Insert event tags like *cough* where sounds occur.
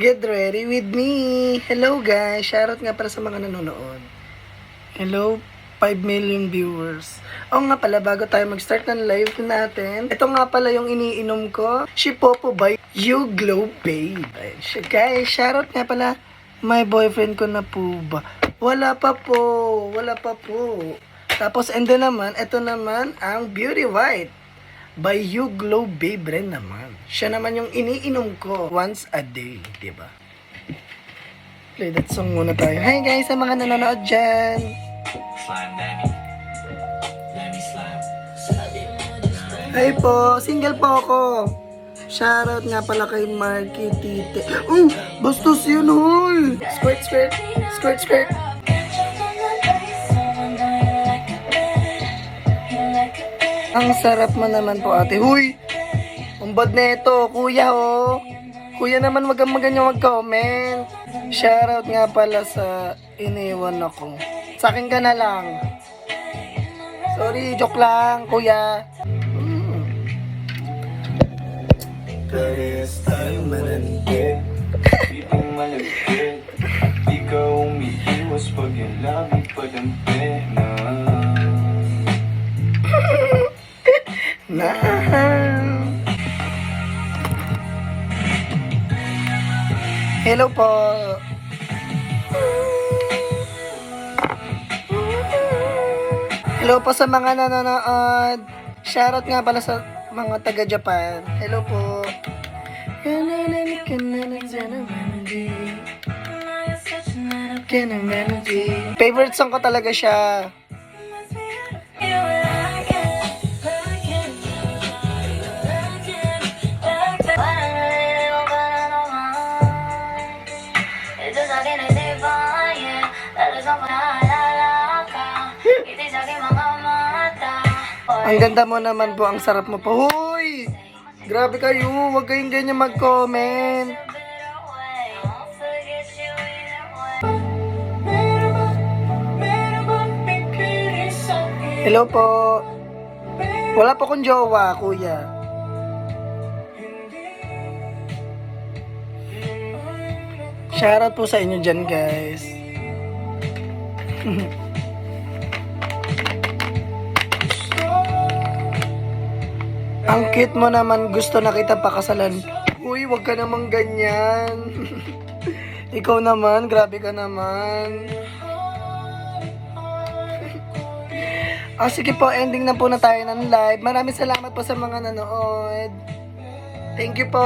Get ready with me! Hello guys! Shoutout nga para sa mga nanonood. Hello, 5 million viewers. O nga pala, bago tayo mag-start ng live natin, ito nga pala yung iniinom ko. Si Popo by You Glow Babe. Guys, shoutout nga pala. My boyfriend ko na po ba? Wala pa po, wala pa po. Tapos, and then naman, ito naman ang Beauty White by You Glow Babe rin naman. Siya naman yung iniinom ko once a day, di ba? Play that song muna tayo. Hi guys sa mga nanonood dyan. Hi po, single po ako. Shoutout nga pala kay Marky Tite. Um, bastos yun, hoy! Squirt, squirt, squirt, squirt. Ang sarap mo naman po ate. Huy! Ang bad na ito, kuya oh. Kuya naman wag kang maganyan mag-comment. Shoutout nga pala sa iniwan ako. Sa akin ka na lang. Sorry, joke lang, kuya. Mm. Parehas tayong malandi. Piting malagkit. Di ka umiiwas pag yung labi padampi na. Hello po. Hello po sa mga nanonood. Shoutout nga pala sa mga taga Japan. Hello po. Favorite song ko talaga siya. Ang ganda mo naman po, ang sarap mo po. Hoy! Grabe kayo, huwag kayong ganyan mag-comment. Hello po. Wala po akong jowa, kuya. Shoutout po sa inyo dyan, guys. *laughs* Ang cute mo naman, gusto na kita pakasalan. Uy, wag ka namang ganyan. *laughs* Ikaw naman, grabe ka naman. *laughs* Ah, sige po, ending na po na tayo ng live. Maraming salamat po sa mga nanood. Thank you po.